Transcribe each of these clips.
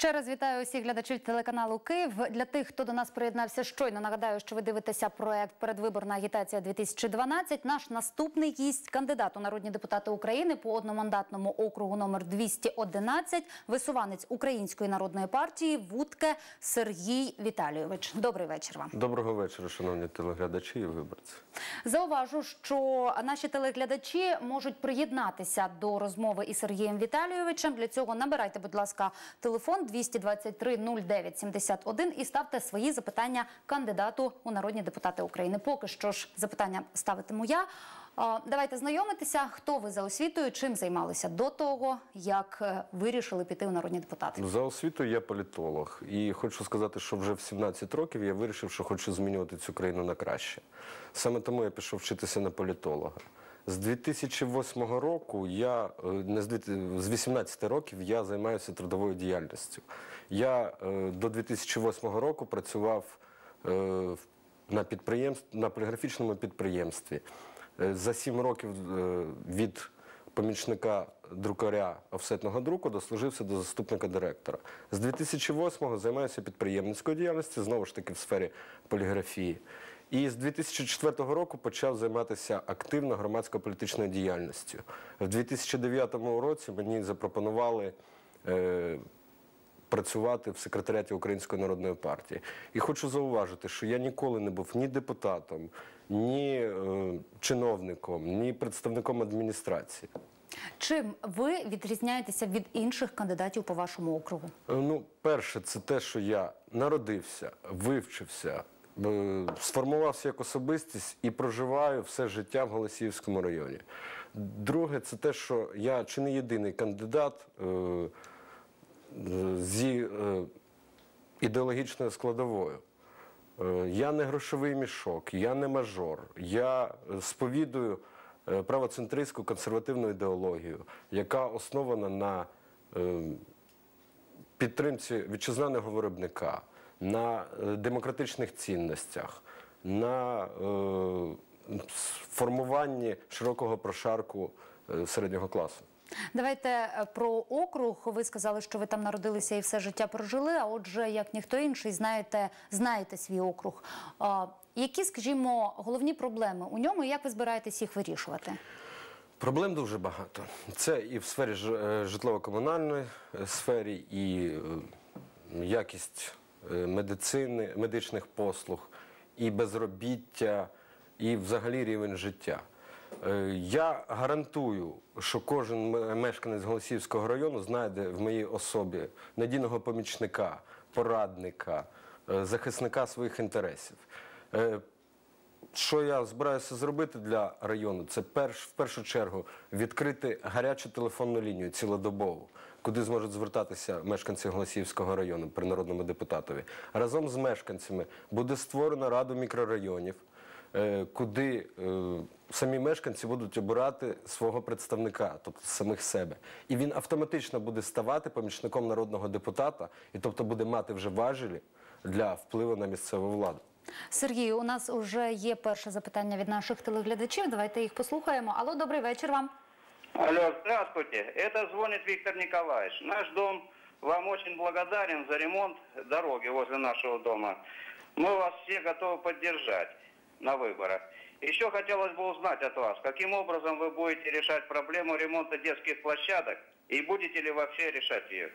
Ще раз вітаю усіх глядачів телеканалу Київ. Для тих, хто до нас приєднався щойно, нагадаю, що ви дивитеся проект Передвиборна агітація 2012 Наш наступний гість, кандидат у народні депутати України по одномандатному округу номер 211, висуванець Української народної партії Вудке Сергій Віталійович. Добрий вечір вам. Доброго вечора, шановні телеглядачі і виборці. Зауважу, що наші телеглядачі можуть приєднатися до розмови із Сергієм Віталійовичем. Для цього набирайте, будь ласка, телефон 223 09 71 і ставте свої запитання кандидату у народні депутати України. Поки що ж запитання ставитиму я. Давайте знайомитися, хто ви за освітою, чим займалися до того, як е, вирішили піти у народні депутати. За освітою я політолог, і хочу сказати, що вже в 17 років я вирішив, що хочу змінювати цю країну на краще. Саме тому я пішов вчитися на політолога. З 2008 року я е, не з дві- 18 років я займаюся трудовою діяльністю. Я е, до 2008 року працював е, на на поліграфічному підприємстві. За 7 років від помічника друкаря офсетного друку дослужився до заступника директора. З 2008-го займаюся підприємницькою діяльністю, знову ж таки в сфері поліграфії. І з 2004 року почав займатися активно громадсько-політичною діяльністю. В 2009 році мені запропонували е, працювати в секретаріаті Української народної партії. І хочу зауважити, що я ніколи не був ні депутатом, ні е, чиновником, ні представником адміністрації. Чим ви відрізняєтеся від інших кандидатів по вашому округу? Е, Ну, перше, це те, що я народився, вивчився, сформувався як особистість і проживаю все життя в Голосіївському районі. Друге, це те, що я чи не єдиний кандидат е, е, зі е, ідеологічною складовою. Е, Я не грошовий мішок, я не мажор. Я е, сповідую е, правоцентристську консервативну ідеологію, яка основана на е, підтримці вітчизняного виробника, на е, демократичних цінностях, на е, формуванні широкого прошарку е, середнього класу. Давайте про округ. Ви сказали, що ви там народилися і все життя прожили. А отже, як ніхто інший, знаєте, знаєте свій округ. А, які, скажімо, головні проблеми у ньому, і як ви збираєтесь їх вирішувати? Проблем дуже багато. Це і в сфері житлово-комунальної сфері, і якість медицини, медичних послуг, і безробіття, і взагалі рівень життя. Е, Я гарантую, що кожен мешканець Голосіївського району знайде в моїй особі надійного помічника, порадника, е, захисника своїх інтересів. Е, що я збираюся зробити для району, це перш, в першу чергу відкрити гарячу телефонну лінію цілодобову, куди зможуть звертатися мешканці Голосіївського району при народному депутатові. Разом з мешканцями буде створена рада мікрорайонів, е, куди е, самі мешканці будуть обирати свого представника, тобто самих себе. І він автоматично буде ставати помічником народного депутата, і тобто буде мати вже важелі для впливу на місцеву владу. Сергію, у нас вже є перше запитання від наших телеглядачів. Давайте їх послухаємо. Алло, добрий вечір вам. Алло, здравствуйте. Это звонит Виктор Николаевич. Наш дом вам очень благодарен за ремонт дороги возле нашего дома. Мы вас все готовы поддержать на выборах. Еще хотелось бы узнать от вас, каким образом вы будете решать проблему ремонта детских площадок и будете ли вообще решать ее?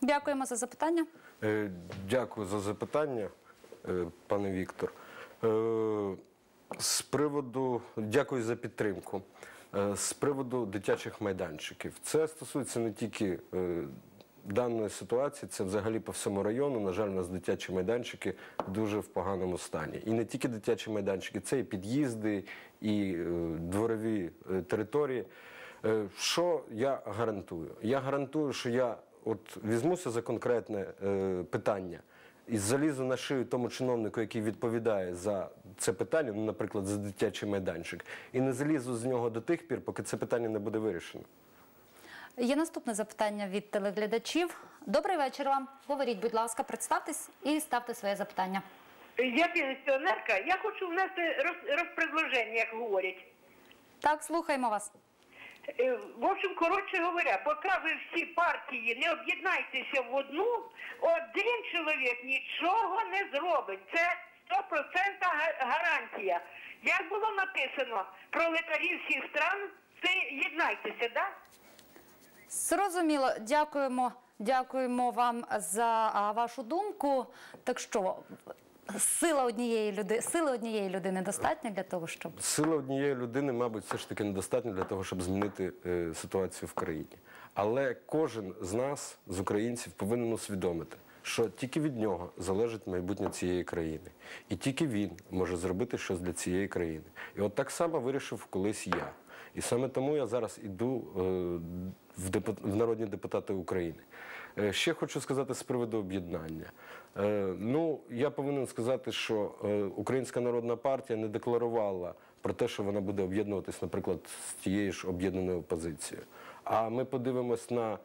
Дякуємо за запитання. Е, Дякую за запитання, е, пане Віктор. Е, З приводу дякую за підтримку. Е, З приводу дитячих майданчиків. Це стосується не тільки е, даної ситуації, це взагалі по всьому району. На жаль, у нас дитячі майданчики дуже в поганому стані. І не тільки дитячі майданчики, це і під'їзди, і е, дворові території. Що я гарантую? Я гарантую, що я от візьмуся за конкретне питання і залізу на шию тому чиновнику, який відповідає за це питання, ну, наприклад, за дитячий майданчик, і не залізу з нього до тих пір, поки це питання не буде вирішено. Є наступне запитання від телеглядачів. Добрий вечір вам. Говоріть, будь ласка, представтесь і ставте своє запитання. Я пенсіонерка, я хочу внести роз, розпредложення, як говорять. Так, слухаємо вас. Е, В общем, коротше говоря, поки ви всі партії не об'єднайтеся в одну, один чоловік нічого не зробить. Це 100% гарантія. Як було написано, пролетарів всіх стран, це єднайтеся, да? Зрозуміло, дякуємо. Дякуємо вам за вашу думку. Так що сила однієї людини, сили однієї людини достатньо для того, щоб Сила однієї людини, мабуть, все ж таки недостатньо для того, щоб змінити е, ситуацію в країні. Але кожен з нас, з українців, повинен усвідомити, що тільки від нього залежить майбутнє цієї країни, і тільки він може зробити щось для цієї країни. І от так само вирішив колись я. І саме тому я зараз іду е, в, депут... в народні депутати України. Е, Ще хочу сказати з приводу об'єднання. Е, Ну, я повинен сказати, що е, Українська народна партія не декларувала про те, що вона буде об'єднуватись, наприклад, з тією ж об'єднаною опозицією. А ми подивимось на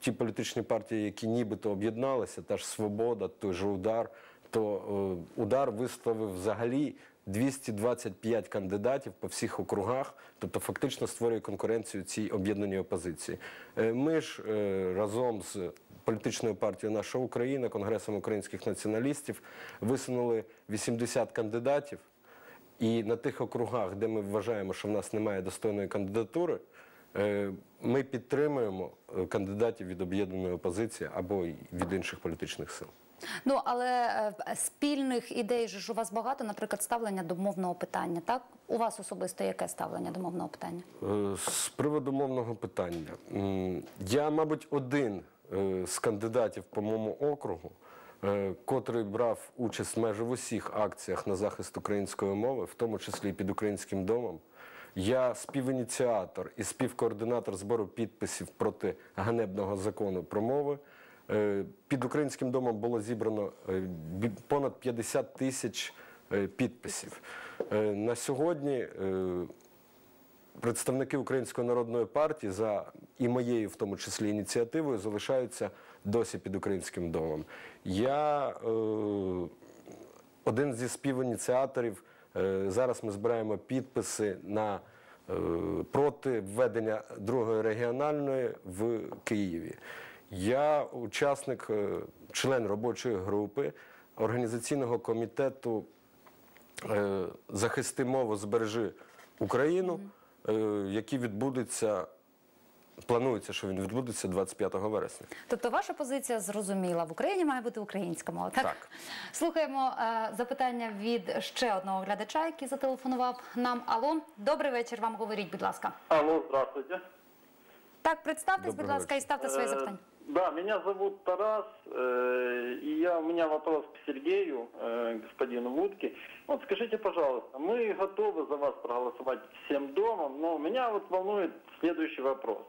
ті політичні партії, які нібито об'єдналися, та ж Свобода, той же удар, то удар висловив взагалі 225 кандидатів по всіх округах, тобто фактично створює конкуренцію цій об'єднаній опозиції. Е, Ми ж е, разом з політичною партією Наша Україна, Конгресом українських націоналістів, висунули 80 кандидатів. І на тих округах, де ми вважаємо, що в нас немає достойної кандидатури, е, ми підтримуємо кандидатів від об'єднаної опозиції або від інших політичних сил. Ну але е, спільних ідей ж у вас багато, наприклад, ставлення до мовного питання. Так у вас особисто яке ставлення до мовного питання? Е, З приводу мовного питання. Я, мабуть, один е, з кандидатів по моєму округу, е, котрий брав участь майже в усіх акціях на захист української мови, в тому числі і під українським домом. Я співініціатор і співкоординатор збору підписів проти ганебного закону про мови. Е, Під українським домом було зібрано е, понад 50 тисяч е, підписів. На сьогодні представники Української народної партії за і моєю, в тому числі, ініціативою, залишаються досі під українським домом. Я один зі співініціаторів. Зараз ми збираємо підписи на проти введення другої регіональної в Києві. Я учасник, е, член робочої групи організаційного комітету е, захисти мову, збережи Україну, е, який відбудеться, планується, що він відбудеться 25 вересня. Тобто ваша позиція зрозуміла. В Україні має бути українська мова. Так, Так. слухаємо е, запитання від ще одного глядача, який зателефонував нам. Алло, добрий вечір. Вам говоріть, будь ласка. Алло, здравствуйте. Так, представтесь, будь ласка, і ставте своє Э, запитання. Да, меня зовут Тарас, э, и я, у меня вопрос к Сергею, э, господину Вудке. Вот скажите, пожалуйста, мы готовы за вас проголосовать всем домом, но меня вот волнует следующий вопрос.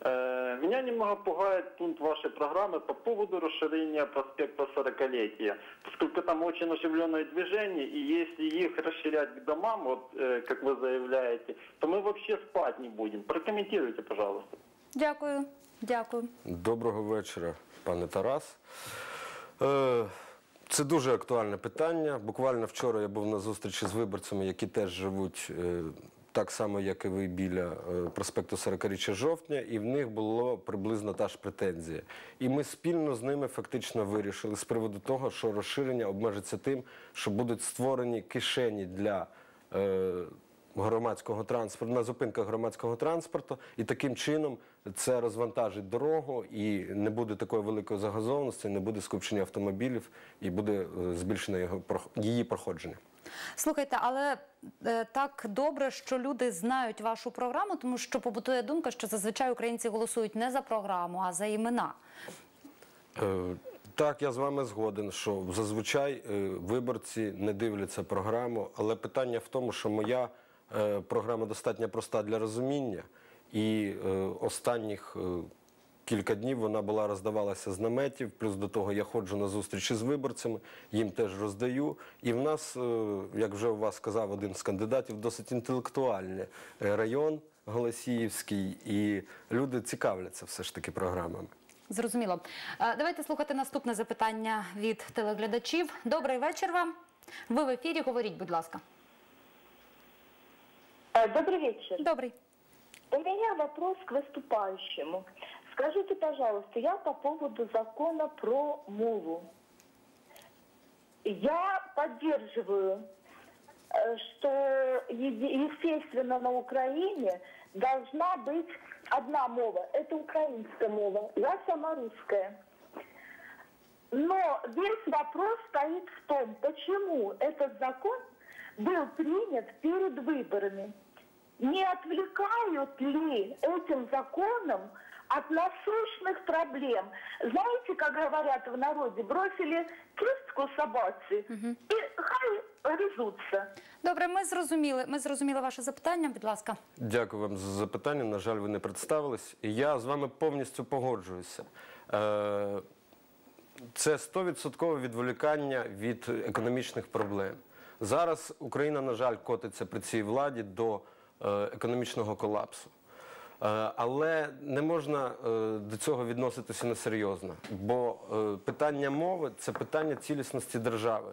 Э, Меня немного пугает пункт вашей программы по поводу расширения проспекта 40-летия, поскольку там очень оживленное движение, и если их расширять к домам, вот э, как вы заявляете, то мы вообще спать не будем. Прокомментируйте, пожалуйста. Дякую, дякую. Доброго вечора, пане Тарас. Е, Це дуже актуальне питання. Буквально вчора я був на зустрічі з виборцями, які теж живуть е, так само, як і ви біля е, проспекту 40-річчя жовтня, і в них було приблизно та ж претензія. І ми спільно з ними фактично вирішили з приводу того, що розширення обмежиться тим, що будуть створені кишені для. Громадського транспорту на зупинках громадського транспорту, і таким чином це розвантажить дорогу, і не буде такої великої загазованості, не буде скупчення автомобілів, і буде е, збільшено його її проходження. Слухайте, але е, так добре, що люди знають вашу програму, тому що побутує думка, що зазвичай українці голосують не за програму, а за імена. Е, Так, я з вами згоден, що зазвичай е, виборці не дивляться програму, але питання в тому, що моя програма достатньо проста для розуміння, і е, останніх е, кілька днів вона була роздавалася з наметів. Плюс до того я ходжу на зустрічі з виборцями, їм теж роздаю. І в нас, е, як вже у вас сказав один з кандидатів, досить інтелектуальний е, район Голосіївський, і люди цікавляться все ж таки програмами. Зрозуміло. Е, Давайте слухати наступне запитання від телеглядачів. Добрий вечір вам. Ви в ефірі. Говоріть, будь ласка. Э, Добрый вечер. Добрий. У меня вопрос к выступающему. Скажите, пожалуйста, я по поводу закона про мову. Я поддерживаю, э, что, естественно, на Украине должна быть одна мова. Это украинская мова. Я сама русская. Но весь вопрос стоит в том, почему этот закон был принят перед выборами. Не отвлекают ли этим законом от насущных проблем? Знаете, как говорят в народе, бросили кистку собаці і хай резуться. Добре, ми зрозуміли. Ми зрозуміли ваше запитання. Будь ласка. Дякую вам за запитання. На жаль, ви не представились. І я з вами повністю погоджуюся. Е, Це 100% відволікання від економічних проблем. Зараз Україна, на жаль, котиться при цій владі до економічного колапсу. Е, Але не можна е, до цього відноситися несерйозно, бо е, питання мови це питання цілісності держави.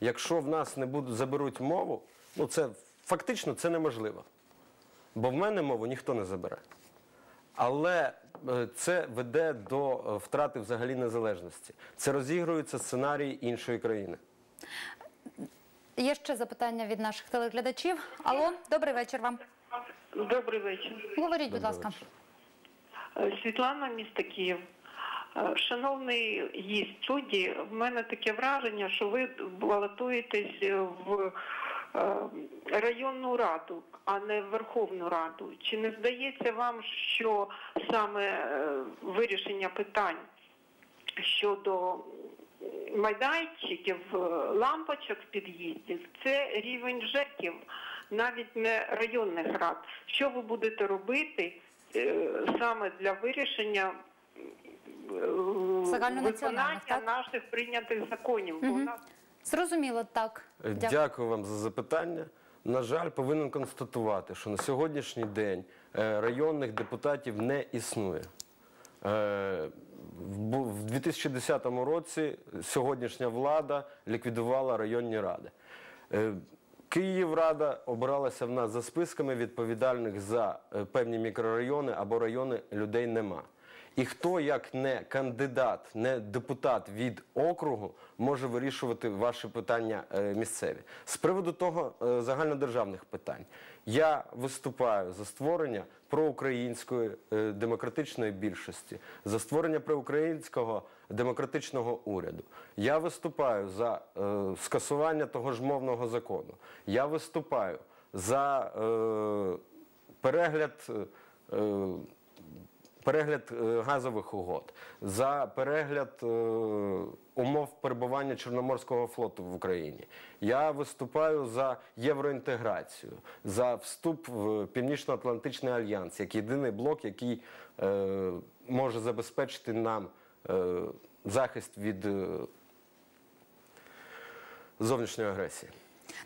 Якщо в нас не будуть заберуть мову, ну це фактично це неможливо. Бо в мене мову ніхто не забере. Але е, це веде до е, втрати взагалі незалежності. Це розігрується сценарій іншої країни. Є ще запитання від наших телеглядачів. Алло, добрий вечір вам. Добрий вечір. Говоріть, будь ласка. Е, Світлана, місто Київ. Е, Шановний гість студії, в мене таке враження, що ви балотуєтесь в е, районну раду, а не в Верховну Раду. Чи не здається вам, що саме вирішення питань щодо майданчиків, е, лампочок в під'їздів, це рівень ЖЕКів, навіть не районних рад. Що ви будете робити е, саме для вирішення е, виконання так? наших прийнятих законів? Бо у нас Зрозуміло, так. Дякую. Дякую вам за запитання. На жаль, повинен констатувати, що на сьогоднішній день районних депутатів не існує. В 2010 році сьогоднішня влада ліквідувала районні ради. Е, Київрада обиралася в нас за списками відповідальних за е, певні мікрорайони або райони людей нема. І хто, як не кандидат, не депутат від округу, може вирішувати ваші питання е, місцеві. З приводу того е, загальнодержавних питань. Я виступаю за створення проукраїнської е, демократичної більшості, за створення проукраїнського демократичного уряду. Я виступаю за скасування того ж мовного закону. Я виступаю за перегляд. Перегляд е, газових угод, за перегляд е, умов перебування Чорноморського флоту в Україні. Я виступаю за євроінтеграцію, за вступ в Північно-Атлантичний альянс як єдиний блок, який е, може забезпечити нам захист від зовнішньої агресії.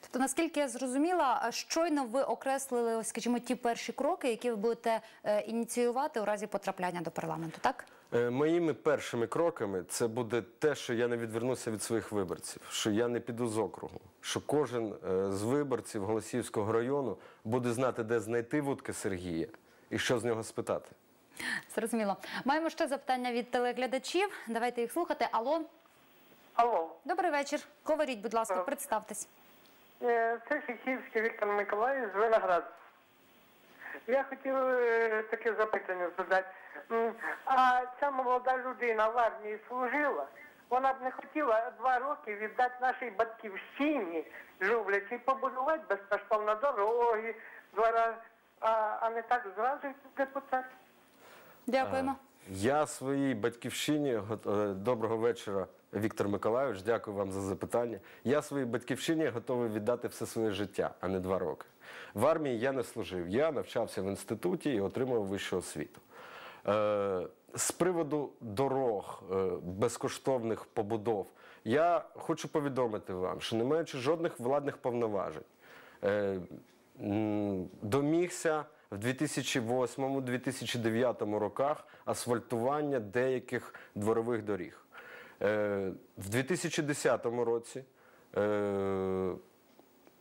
Тобто, наскільки я зрозуміла, щойно ви окреслили, скажімо, ті перші кроки, які ви будете е, ініціювати у разі потрапляння до парламенту, так? Е, Моїми першими кроками це буде те, що я не відвернуся від своїх виборців, що я не піду з округу, що кожен е, з виборців Голосіївського району буде знати, де знайти вудки Сергія і що з нього спитати. Зрозуміло. Маємо ще запитання від телеглядачів. Давайте їх слухати. Алло, Алло, добрий вечір. Говоріть, будь ласка, представтесь. Е, це Фіхівський Віктор Миколаївич з Виноград. Я хотів е, таке запитання задати. А ця молода людина в армії служила, вона б не хотіла два роки віддати нашій батьківщині, люблячи, побудувати безкоштовно дороги, двора, а, а не так зразу депутат. Дякуємо. Я своїй батьківщині го- е, доброго вечора, Віктор Миколайович. Дякую вам за запитання. Я своїй батьківщині готовий віддати все своє життя, а не два роки. В армії я не служив. Я навчався в інституті і отримав вищу освіту. Е, з приводу дорог, е, безкоштовних побудов, я хочу повідомити вам, що не маючи жодних владних повноважень, е, домігся в 2008-2009 роках асфальтування деяких дворових доріг. Е, В 2010 році е,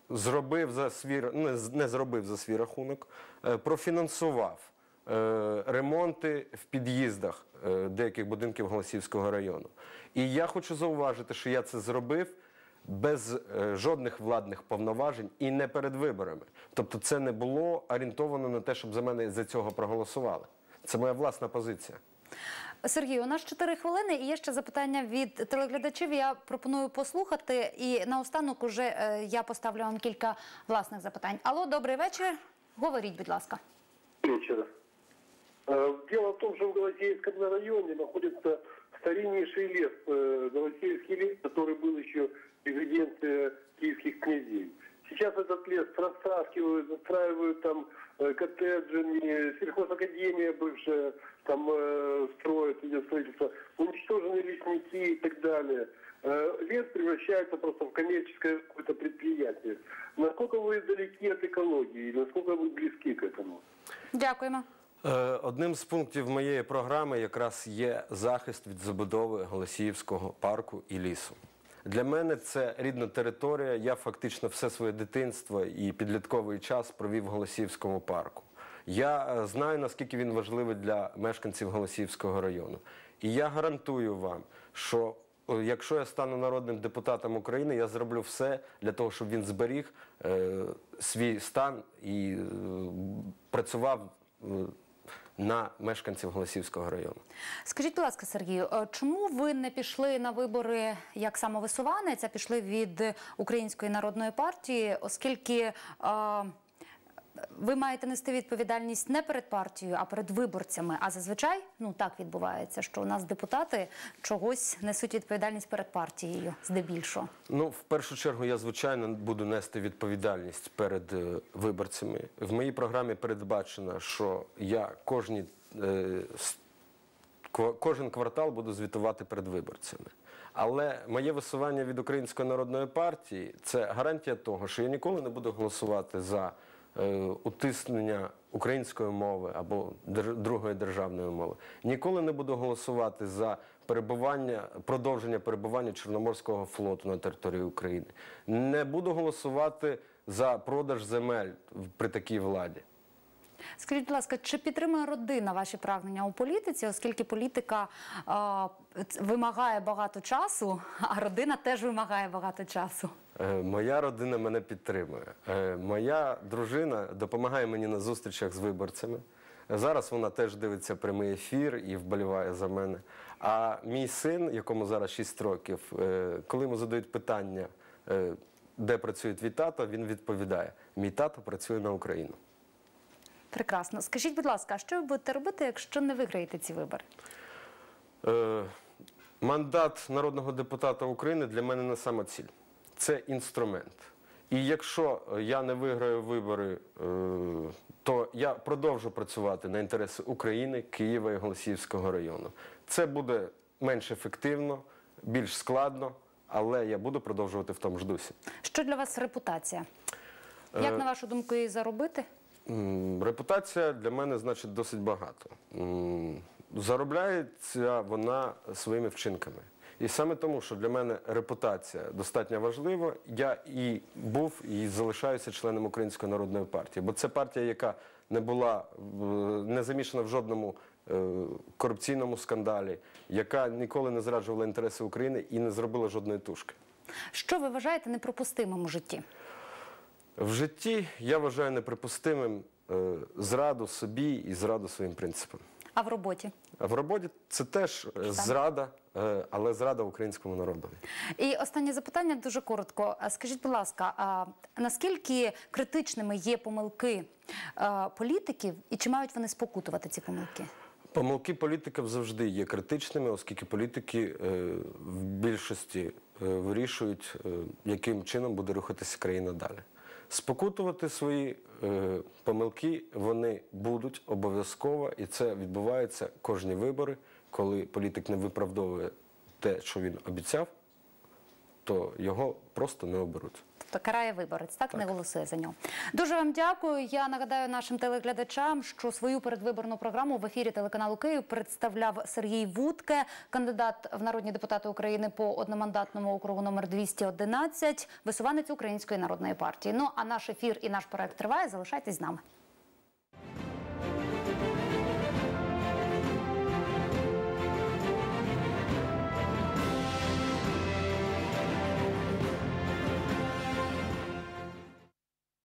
зробив за свій не, зробив за свій рахунок, е, профінансував ремонти в під'їздах деяких будинків Голосівського району. І я хочу зауважити, що я це зробив без жодних владних повноважень і не перед виборами. Тобто це не було орієнтовано на те, щоб за мене за цього проголосували. Це моя власна позиція. Сергій, у нас 4 хвилини і є ще запитання від телеглядачів. Я пропоную послухати. І наостанок уже е, я поставлю вам кілька власних запитань. Алло, добрий вечір. Говоріть, будь ласка. вечера. Э, Дело в том, что в Голосеевском районе находится стариннейший лес, э, Голосеевский лес, который был еще резиденцией киевских князей. Сейчас этот лес растаскивают, застраивают там э, коттеджами, сельхозакадемия бывшая там э, строит, идет строительство, уничтожены лесники и так далее. Э, Лес превращается просто в коммерческое какое-то предприятие. Насколько вы далеки от экологии, насколько вы близки к этому? Дякуємо. Е, Одним з пунктів моєї програми якраз є захист від забудови Голосіївського парку і лісу. Для мене це рідна територія. Я фактично все своє дитинство і підлітковий час провів в Голосіївському парку. Я е, знаю, наскільки він важливий для мешканців Голосіївського району. І я гарантую вам, що е, якщо я стану народним депутатом України, я зроблю все для того, щоб він зберіг е, свій стан і працював на мешканців Голосівського району. Скажіть, будь ласка, Сергію, е, чому ви не пішли на вибори як самовисуванець, а пішли від Української народної партії, оскільки е, ви маєте нести відповідальність не перед партією, а перед виборцями. А зазвичай ну так відбувається, що у нас депутати чогось несуть відповідальність перед партією, здебільшого. Ну, в першу чергу, я звичайно буду нести відповідальність перед е, виборцями. В моїй програмі передбачено, що я кожні, е, кожен квартал буду звітувати перед виборцями. Але моє висування від Української народної партії це гарантія того, що я ніколи не буду голосувати за утиснення української мови або другої державної мови. Ніколи не буду голосувати за перебування, продовження перебування Чорноморського флоту на території України. Не буду голосувати за продаж земель при такій владі. Скажіть, будь ласка, чи підтримує родина ваші прагнення у політиці, оскільки політика е, вимагає багато часу, а родина теж вимагає багато часу? Е, Моя родина мене підтримує. Е, Моя дружина допомагає мені на зустрічах з виборцями. Зараз вона теж дивиться прямий ефір і вболіває за мене. А мій син, якому зараз 6 років, е, коли йому задають питання, де працює твій тато, він відповідає: мій тато працює на Україну. Прекрасно. Скажіть, будь ласка, а що ви будете робити, якщо не виграєте ці вибори? Е, Мандат народного депутата України для мене не сама ціль. Це інструмент. І якщо я не виграю вибори, е, то я продовжу працювати на інтереси України, Києва і Голосіївського району. Це буде менш ефективно, більш складно, але я буду продовжувати в тому ж дусі. Що для вас репутація? Як на вашу думку її заробити? Репутація для мене значить досить багато. Заробляється вона своїми вчинками. І саме тому, що для мене репутація достатньо важлива, я і був, і залишаюся членом Української народної партії. Бо це партія, яка не була не замішана в жодному е, корупційному скандалі, яка ніколи не зраджувала інтереси України і не зробила жодної тушки. Що ви вважаєте неприпустимим у житті? В житті я вважаю неприпустимим е, зраду собі і зраду своїм принципам. А в роботі? А в роботі це теж е, зрада, е, але зрада українському народові. І останнє запитання дуже коротко. А Скажіть, будь ласка, а наскільки критичними є помилки е, політиків і чи мають вони спокутувати ці помилки? Помилки політиків завжди є критичними, оскільки політики е, в більшості е, вирішують, е, яким чином буде рухатися країна далі. Спокутувати свої е, помилки вони будуть обов'язково, і це відбувається кожні вибори, коли політик не виправдовує те, що він обіцяв, то його просто не оберуть. Тобто карає виборець, так, не голосує за нього. Дуже вам дякую. Я нагадаю нашим телеглядачам, що свою передвиборну програму в ефірі телеканалу Київ представляв Сергій Вудке, кандидат в народні депутати України по одномандатному округу номер 211, висуванець Української народної партії. Ну а наш ефір і наш проект триває. Залишайтесь з нами.